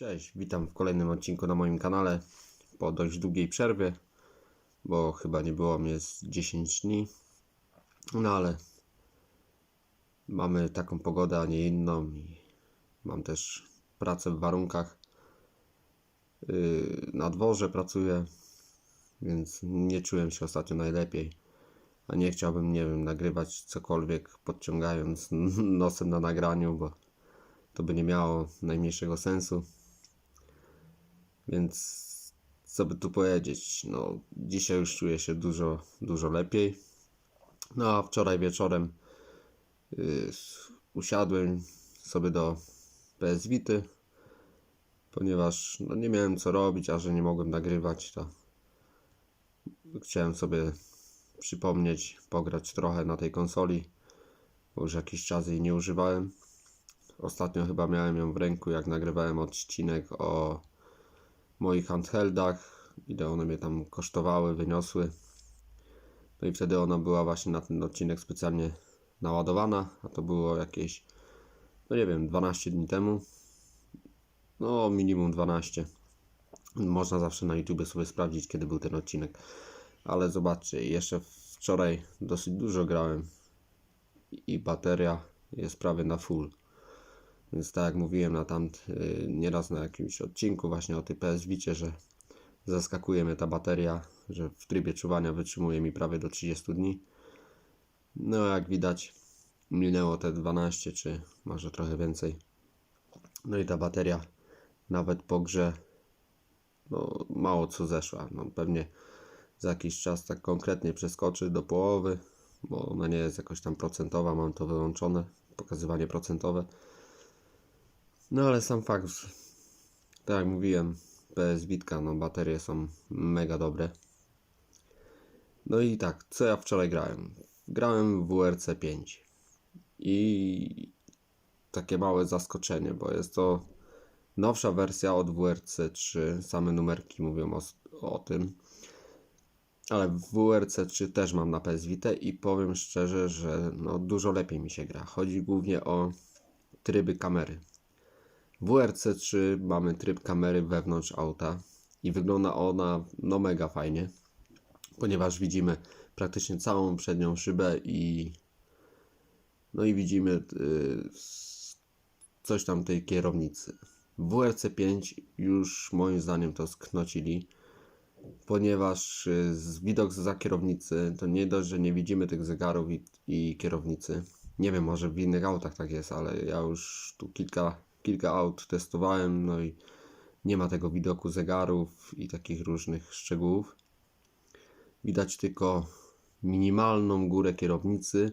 Cześć, witam w kolejnym odcinku na moim kanale po dość długiej przerwie, bo chyba nie było mnie z 10 dni. No ale mamy taką pogodę, a nie inną i mam też pracę w warunkach. Yy, Na dworze pracuję, więc nie czułem się ostatnio najlepiej. A nie chciałbym, nie wiem, nagrywać cokolwiek podciągając nosem na nagraniu, bo to by nie miało najmniejszego sensu. Więc co by tu powiedzieć? No, dzisiaj już czuję się dużo, dużo lepiej. No a wczoraj wieczorem yy, usiadłem sobie do PS Vity, ponieważ no, nie miałem co robić, a że nie mogłem nagrywać, to chciałem sobie przypomnieć, pograć trochę na tej konsoli, bo już jakiś czas jej nie używałem. Ostatnio chyba miałem ją w ręku, jak nagrywałem odcinek o moich handheldach, ile one mnie tam kosztowały, wyniosły. No i wtedy ona była właśnie na ten odcinek specjalnie naładowana, a to było jakieś, no nie wiem, 12 dni temu. No, minimum 12. Można zawsze na YouTube sobie sprawdzić, kiedy był ten odcinek. Ale zobaczcie, jeszcze wczoraj dosyć dużo grałem i bateria jest prawie na full. Więc tak jak mówiłem na tamt, yy, nieraz na jakimś odcinku właśnie o tej PS Vicie, że zaskakuje mnie ta bateria, że w trybie czuwania wytrzymuje mi prawie do 30 dni. No jak widać minęło te 12 czy może trochę więcej. No i ta bateria nawet po grze no mało co zeszła. No pewnie za jakiś czas tak konkretnie przeskoczy do połowy, bo ona nie jest jakoś tam procentowa, mam to wyłączone, pokazywanie procentowe. No ale sam fakt, że, tak jak mówiłem, PS Vitka, no baterie są mega dobre. No i tak, co ja wczoraj grałem? Grałem w WRC 5 i takie małe zaskoczenie, bo jest to nowsza wersja od WRC 3, same numerki mówią o, o tym. Ale w WRC 3 też mam na PS i powiem szczerze, że no dużo lepiej mi się gra. Chodzi głównie o tryby kamery. W WRC3 mamy tryb kamery wewnątrz auta i wygląda ona no mega fajnie, ponieważ widzimy praktycznie całą przednią szybę i no i widzimy yy, coś tam tej kierownicy. W WRC5 już moim zdaniem to sknocili, ponieważ yy, z widok za kierownicy to nie dość, że nie widzimy tych zegarów i, i kierownicy. Nie wiem, może w innych autach tak jest, ale ja już tu kilka kilka aut testowałem, no i nie ma tego widoku zegarów i takich różnych szczegółów. Widać tylko minimalną górę kierownicy,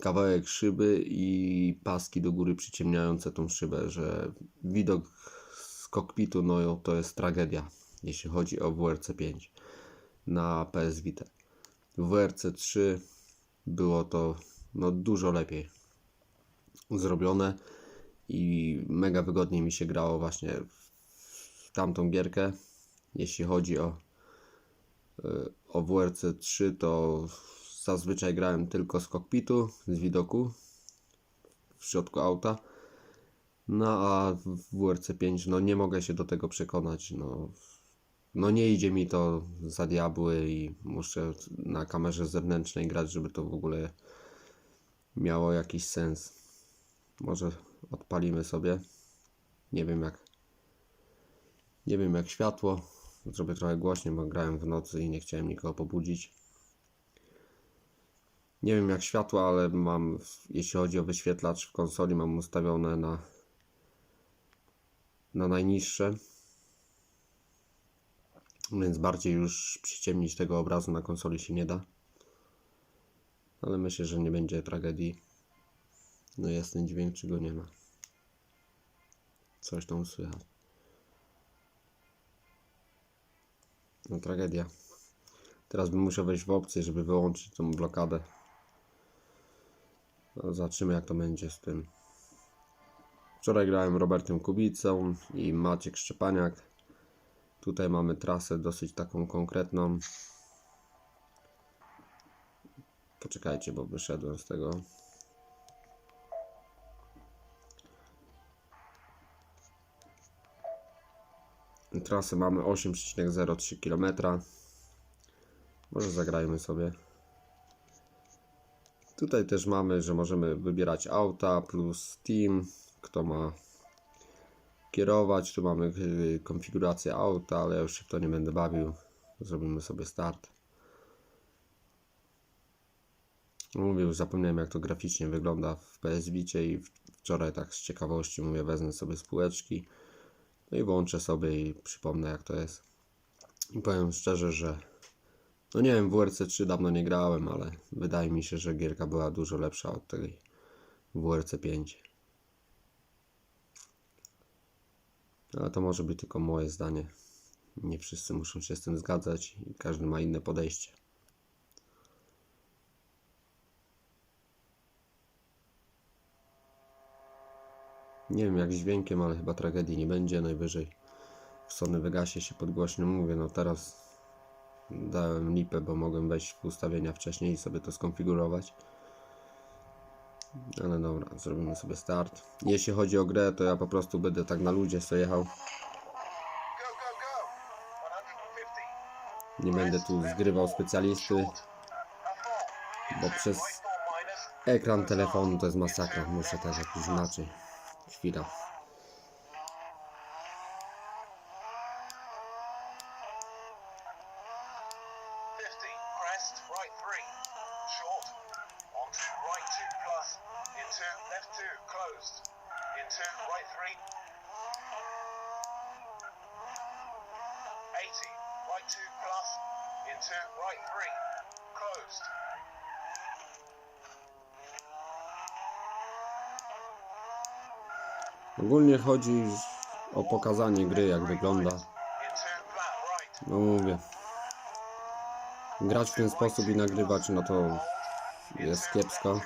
kawałek szyby i paski do góry przyciemniające tą szybę, że widok z kokpitu no to jest tragedia, jeśli chodzi o WRC 5 na PS Vita. W WRC 3 było to no dużo lepiej zrobione i mega wygodnie mi się grało właśnie w tamtą gierkę. Jeśli chodzi o, y, o WRC 3, to zazwyczaj grałem tylko z kokpitu, z widoku w środku auta. No a w WRC 5 no nie mogę się do tego przekonać. No, no nie idzie mi to za diabły i muszę na kamerze zewnętrznej grać, żeby to w ogóle miało jakiś sens. Może odpalimy sobie. Nie wiem jak. Nie wiem jak światło. Zrobię trochę głośniej, bo grałem w nocy i nie chciałem nikogo pobudzić. Nie wiem jak światło, ale mam, jeśli chodzi o wyświetlacz w konsoli, mam ustawione na, na najniższe. Więc bardziej już przyciemnić tego obrazu na konsoli się nie da. Ale myślę, że nie będzie tragedii. No ten dźwięk, czy go nie ma. Coś tam słychać. No tragedia. Teraz bym musiał wejść w opcję, żeby wyłączyć tą blokadę. No, zobaczymy jak to będzie z tym. Wczoraj grałem Robertem Kubicą i Maciek Szczepaniak. Tutaj mamy trasę dosyć taką konkretną. Poczekajcie, bo wyszedłem z tego. Trasę mamy 8,03 km. Może zagrajmy sobie. Tutaj też mamy, że możemy wybierać auta plus team, kto ma kierować. Tu mamy y, konfigurację auta, ale ja już się w to nie będę bawił. Zrobimy sobie start. Mówię, już zapomniałem jak to graficznie wygląda w PS i wczoraj tak z ciekawości mówię, wezmę sobie spółeczki no i włączę sobie i przypomnę jak to jest. I powiem szczerze, że no nie wiem, WRC 3 dawno nie grałem, ale wydaje mi się, że gierka była dużo lepsza od tej WRC 5. Ale to może być tylko moje zdanie. Nie wszyscy muszą się z tym zgadzać i każdy ma inne podejście. Nie wiem jak dźwiękiem, ale chyba tragedii nie będzie. Najwyżej w Sony Vegasie się podgłośno mówię. No teraz dałem lipę, bo mogłem wejść w ustawienia wcześniej i sobie to skonfigurować. Ale dobra, zrobimy sobie start. Jeśli chodzi o grę, to ja po prostu będę tak na ludzie sobie jechał. Go, go, go. 150. Nie będę tu zgrywał specjalisty, bo przez ekran telefonu to jest masakra. Muszę tak jakoś inaczej. Chwila. Ogólnie chodzi o pokazanie gry, jak wygląda. No mówię. Grać w ten sposób i nagrywać, no to jest kiepsko.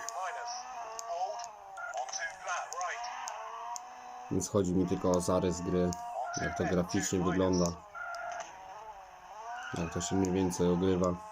Więc chodzi mi tylko o zarys gry, jak to graficznie wygląda. Jak to się mniej więcej ogrywa.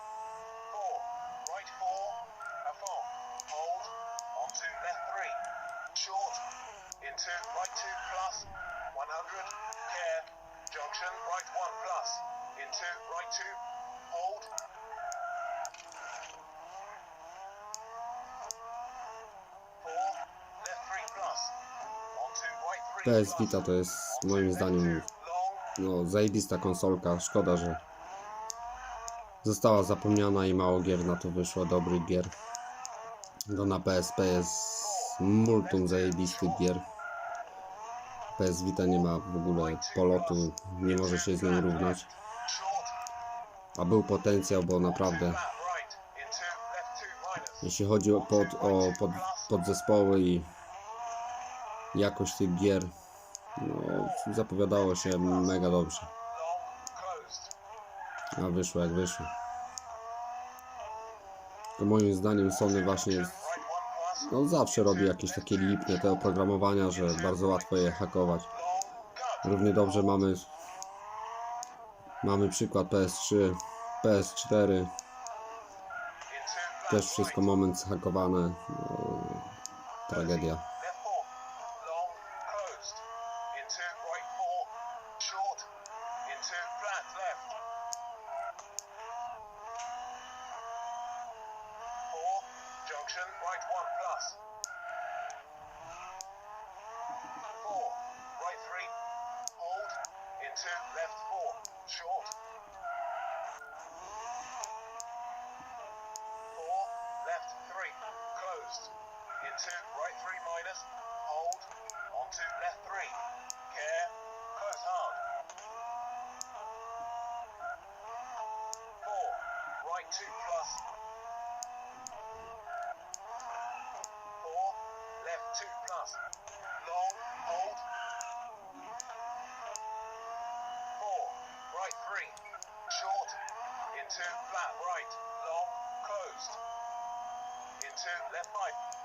PS. Vita to jest moim zdaniem no, zajebista konsolka. Szkoda, że została zapomniana i mało gier na to wyszło, dobrych gier. No na PSP jest multum zajebistych gier. PS Vita nie ma w ogóle polotu, nie może się z nią równać. A był potencjał, bo naprawdę jeśli chodzi o, pod, o pod, podzespoły i jakość tych gier, no, zapowiadało się mega dobrze. A wyszło jak wyszło. To moim zdaniem Sony właśnie no, zawsze robi jakieś takie lipne te oprogramowania, że bardzo łatwo je hakować. Równie dobrze mamy mamy przykład PS3, PS4, Into flat też wszystko moment zhakowane. No, tragedia. Into left four. Short. Four. Left three. Closed. Into right three minus. Hold. Onto left three. Care. Close hard. Four. Right two plus. Four. Left two plus. Long. Hold. Four. Right three. Short. Into flat right. Long. Closed. Into left five.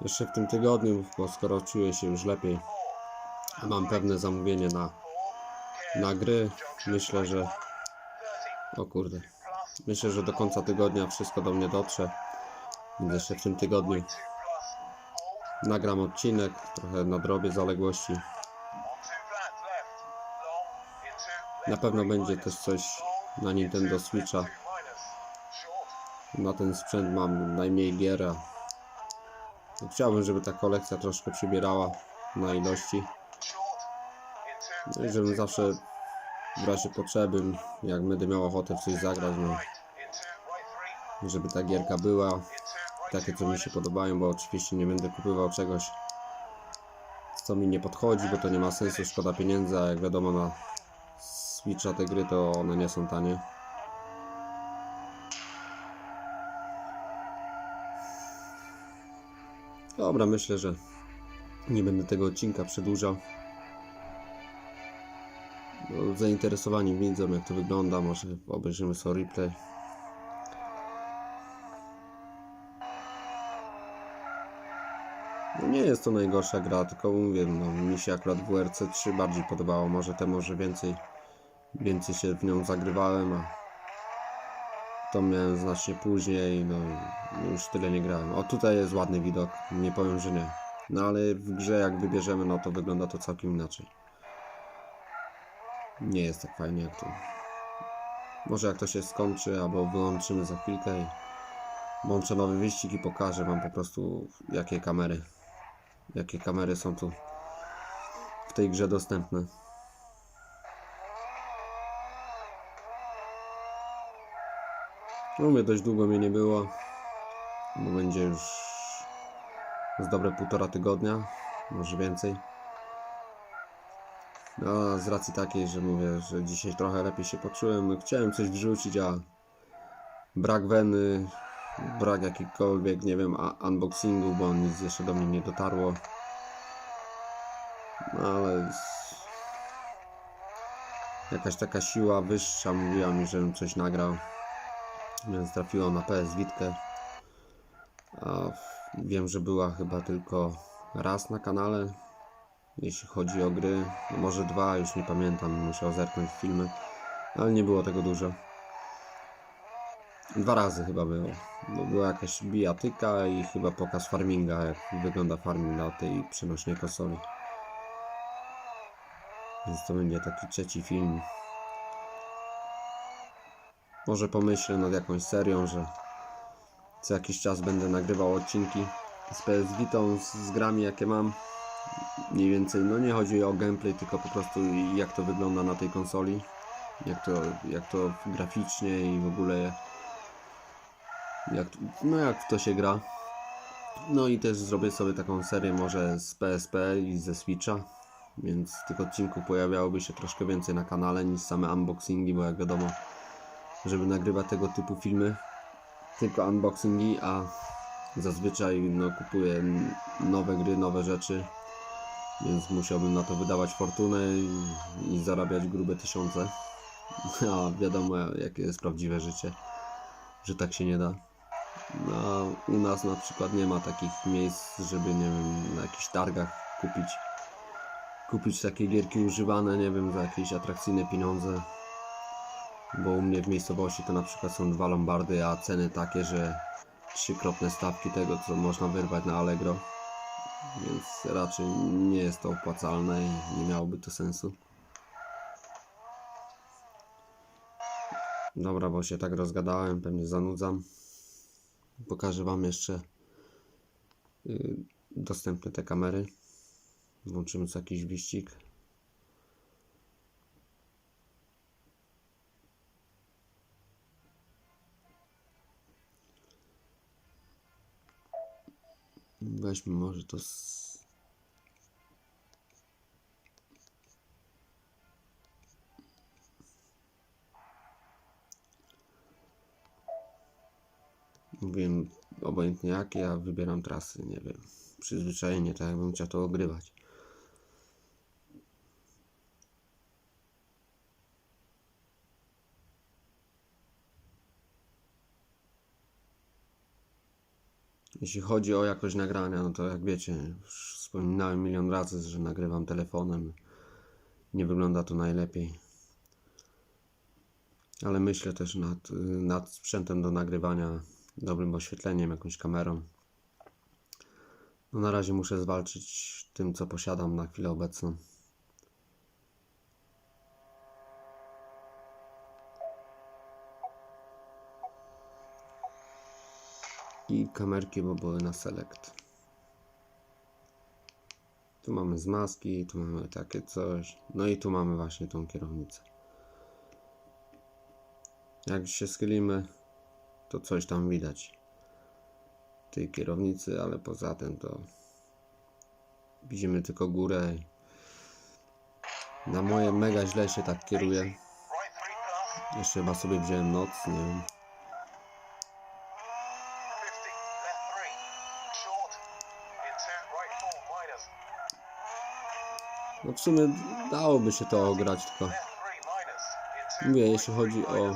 Jeszcze w tym tygodniu, bo skoro czuję się już lepiej, mam pewne zamówienie na, na gry, myślę, że... O kurde. Myślę, że do końca tygodnia wszystko do mnie dotrze. Jeszcze w tym tygodniu nagram odcinek, trochę nadrobię zaległości. Na pewno będzie też coś na Nintendo Switcha. Na ten sprzęt mam najmniej gier. a Chciałbym, żeby ta kolekcja troszkę przybierała na ilości. No i żebym zawsze w razie potrzeby, jak będę miał ochotę w coś zagrać, no, żeby ta gierka była. Takie, co mi się podobają, bo oczywiście nie będę kupywał czegoś, co mi nie podchodzi, bo to nie ma sensu, szkoda pieniędzy, a jak wiadomo na Switcha te gry to one nie są tanie. Dobra, myślę, że nie będę tego odcinka przedłużał. Zainteresowani widzą jak to wygląda, może obejrzymy sobie replay. Nie jest to najgorsza gra, tylko mówię, no, mi się akurat WRC 3 bardziej podobało, może temu, że więcej, więcej się w nią zagrywałem, a to miałem znacznie później, no już tyle nie grałem. O tutaj jest ładny widok, nie powiem, że nie. No ale w grze jak wybierzemy, no to wygląda to całkiem inaczej. Nie jest tak fajnie jak tu. Może jak to się skończy, albo wyłączymy za chwilkę i włączę nowy wyścig i pokażę wam po prostu jakie kamery jakie kamery są tu w tej grze dostępne. No mówię, dość długo mnie nie było, bo będzie już z dobre półtora tygodnia, może więcej. No, z racji takiej, że mówię, że dzisiaj trochę lepiej się poczułem, chciałem coś wrzucić, a brak weny, brak jakichkolwiek, nie wiem, unboxingu, bo nic jeszcze do mnie nie dotarło. No ale jakaś taka siła wyższa mówiła mi, żebym coś nagrał. Więc trafiło na PS Witkę. A wiem, że była chyba tylko raz na kanale, jeśli chodzi o gry. No może dwa, już nie pamiętam, musiał zerknąć filmy, ale nie było tego dużo. Dwa razy chyba było. Bo była jakaś bijatyka i chyba pokaz farminga, jak wygląda farming na tej przenośnej konsoli. Więc to będzie taki trzeci film. Może pomyślę nad jakąś serią, że co jakiś czas będę nagrywał odcinki z PS Vitą, z, z grami jakie mam. Mniej więcej, no nie chodzi o gameplay, tylko po prostu jak to wygląda na tej konsoli. Jak to, jak to graficznie i w ogóle jak, no jak w to się gra. No i też zrobię sobie taką serię może z PSP i ze Switcha, więc tych odcinków pojawiałoby się troszkę więcej na kanale niż same unboxingi, bo jak wiadomo, żeby nagrywać tego typu filmy, tylko unboxingi, a zazwyczaj no, kupuję nowe gry, nowe rzeczy, więc musiałbym na to wydawać fortunę i, i zarabiać grube tysiące. A wiadomo, jakie jest prawdziwe życie, że tak się nie da. No, u nas na przykład nie ma takich miejsc, żeby nie wiem, na jakichś targach kupić kupić takie gierki używane, nie wiem, za jakieś atrakcyjne pieniądze. Bo u mnie w miejscowości to na przykład są dwa lombardy, a ceny takie, że trzykrotne stawki tego, co można wyrwać na Allegro. Więc raczej nie jest to opłacalne i nie miałoby to sensu. Dobra, bo się tak rozgadałem, pewnie zanudzam. Pokażę Wam jeszcze y, dostępne te kamery. Włączymy co jakiś wyścig. Weźmy może to z... Mówiłem obojętnie jakie, ja wybieram trasy, nie wiem. przyzwyczajenie, tak jakbym chciał to ogrywać. Jeśli chodzi o jakość nagrania, no to jak wiecie, już wspominałem milion razy, że nagrywam telefonem. Nie wygląda to najlepiej. Ale myślę też nad, nad sprzętem do nagrywania, dobrym oświetleniem, jakąś kamerą. No na razie muszę zwalczyć tym, co posiadam na chwilę obecną. I kamerki, bo były na select. Tu mamy zmaski, tu mamy takie coś. No i tu mamy właśnie tą kierownicę. Jak się schylimy, to coś tam widać tej kierownicy, ale poza tym to widzimy tylko górę. Na moje mega źle się tak kieruje. Jeszcze chyba sobie wziąłem noc, nie wiem. 50. Left three. Short. Into right four minus. No w sumie dałoby się to ograć, tylko mówię, jeśli chodzi o,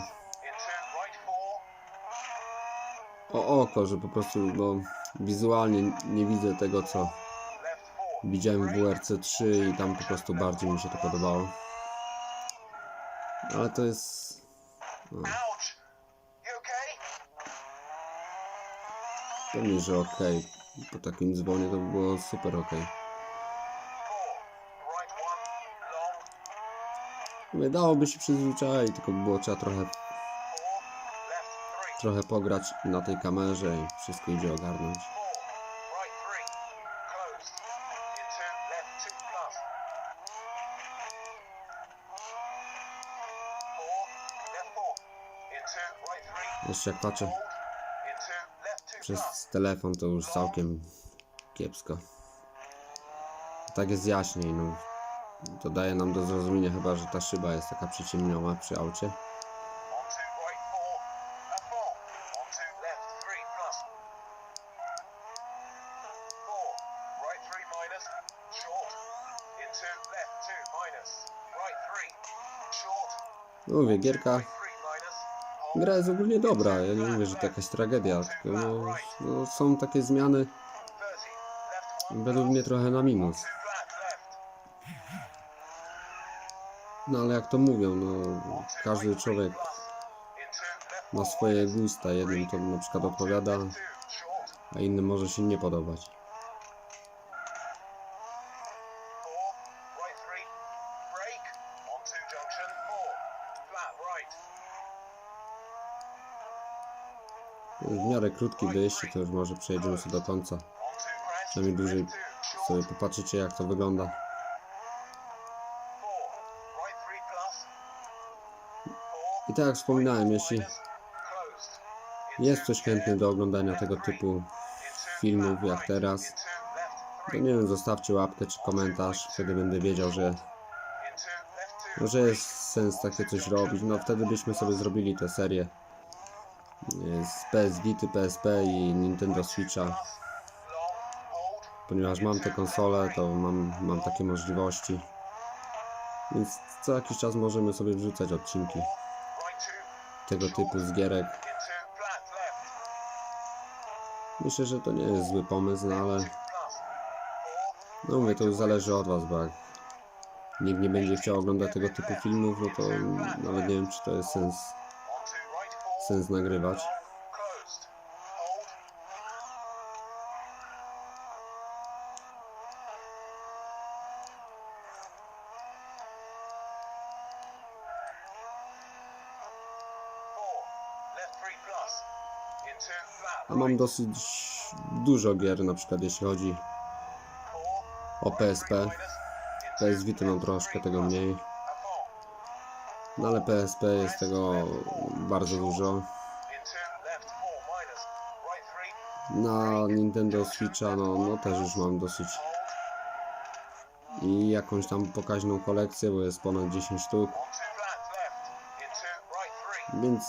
o oko, że po prostu no, wizualnie nie widzę tego, co widziałem w WRC 3 i tam po prostu bardziej mi się to podobało. Ale to jest... No, pewnie, że okej. Po takim dzwonie to by było super okej. Four. Right one. Long. Mówię, dałoby się przyzwyczaić, tylko by było trzeba trochę. Trochę pograć na tej kamerze i wszystko idzie ogarnąć. Jeszcze jak patrzę przez telefon, to już całkiem kiepsko. Tak jest jaśniej, no. To daje nam do zrozumienia chyba, że ta szyba jest taka przyciemniona przy aucie. Mówię, gierka, gra jest ogólnie dobra, ja nie mówię, że to jakaś tragedia, tylko no, no, są takie zmiany 30. Left one. według mnie trochę na minus. No ale jak to mówią, no każdy człowiek ma swoje gusta, jednym to na przykład odpowiada, a innym może się nie podobać. Krótki wyjście, to już może przejedziemy sobie do końca. Przynajmniej dłużej sobie popatrzycie jak to wygląda. I tak jak wspominałem, jeśli jest ktoś chętny do oglądania tego typu filmów jak teraz, to nie wiem, zostawcie łapkę czy komentarz, wtedy będę wiedział, że, Into left two. no, że jest sens takie coś robić. No wtedy byśmy sobie zrobili tę serię z PS Vity, PSP i Nintendo Switcha. Ponieważ mam te konsole, to mam, mam takie możliwości. Więc co jakiś czas możemy sobie wrzucać odcinki tego typu z gierek. Myślę, że to nie jest zły pomysł, no ale no mówię, to już zależy od Was, bo jak nikt nie będzie chciał oglądać tego typu filmów, no to nawet nie wiem, czy to jest sens, Into flat A mam dosyć dużo gier, na przykład jeśli chodzi o PSP. PS Vita mam troszkę tego mniej. No ale PSP jest tego bardzo dużo. Na Nintendo Switcha, no, no też już mam dosyć i jakąś tam pokaźną kolekcję, bo jest ponad 10 sztuk, więc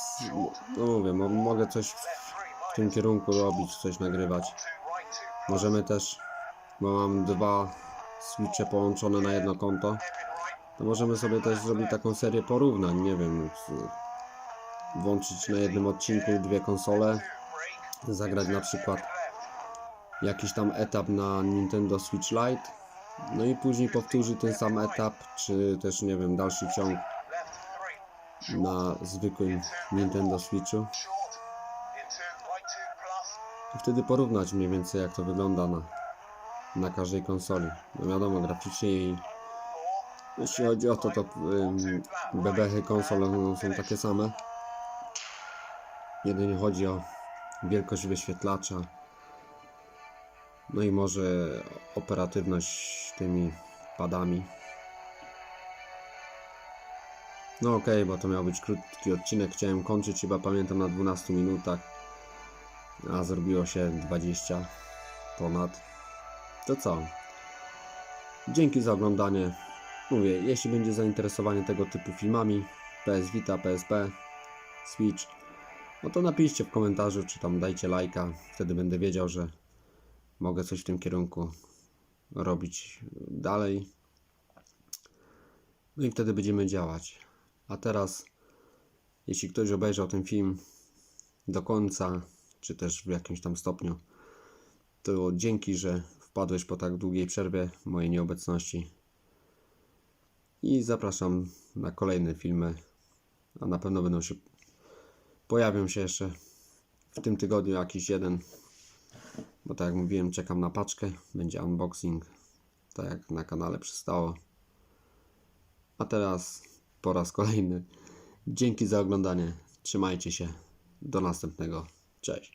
no mówię, mo mogę coś w tym kierunku robić, coś nagrywać. Możemy też bo mam dwa switche połączone na jedno konto. To możemy sobie też zrobić taką serię porównań, nie wiem, włączyć na jednym odcinku dwie konsole, zagrać na przykład jakiś tam etap na Nintendo Switch Lite, no i później powtórzyć ten sam etap, czy też, nie wiem, dalszy ciąg na zwykłym Nintendo Switchu. I wtedy porównać mniej więcej jak to wygląda na, na każdej konsoli. No wiadomo, graficznie i jeśli chodzi o to, to ym, bebechy konsol są takie same. Jedynie chodzi o wielkość wyświetlacza. No i może operatywność tymi padami. No okej, bo to miał być krótki odcinek. Chciałem kończyć chyba pamiętam na 12 minutach a zrobiło się 20 ponad. To co? Dzięki za oglądanie. Mówię, jeśli będzie zainteresowanie tego typu filmami, PS Vita, PSP, Switch, no to napiszcie w komentarzu, czy tam dajcie lajka. Wtedy będę wiedział, że mogę coś w tym kierunku robić dalej. No i wtedy będziemy działać. A teraz, jeśli ktoś obejrzał ten film do końca, czy też w jakimś tam stopniu, to dzięki, że wpadłeś po tak długiej przerwie mojej nieobecności. I zapraszam na kolejne filmy, a na pewno będą się pojawią się jeszcze w tym tygodniu jakiś jeden, bo tak jak mówiłem, czekam na paczkę, będzie unboxing, tak jak na kanale przystało. A teraz po raz kolejny dzięki za oglądanie. Trzymajcie się. Do następnego. Cześć.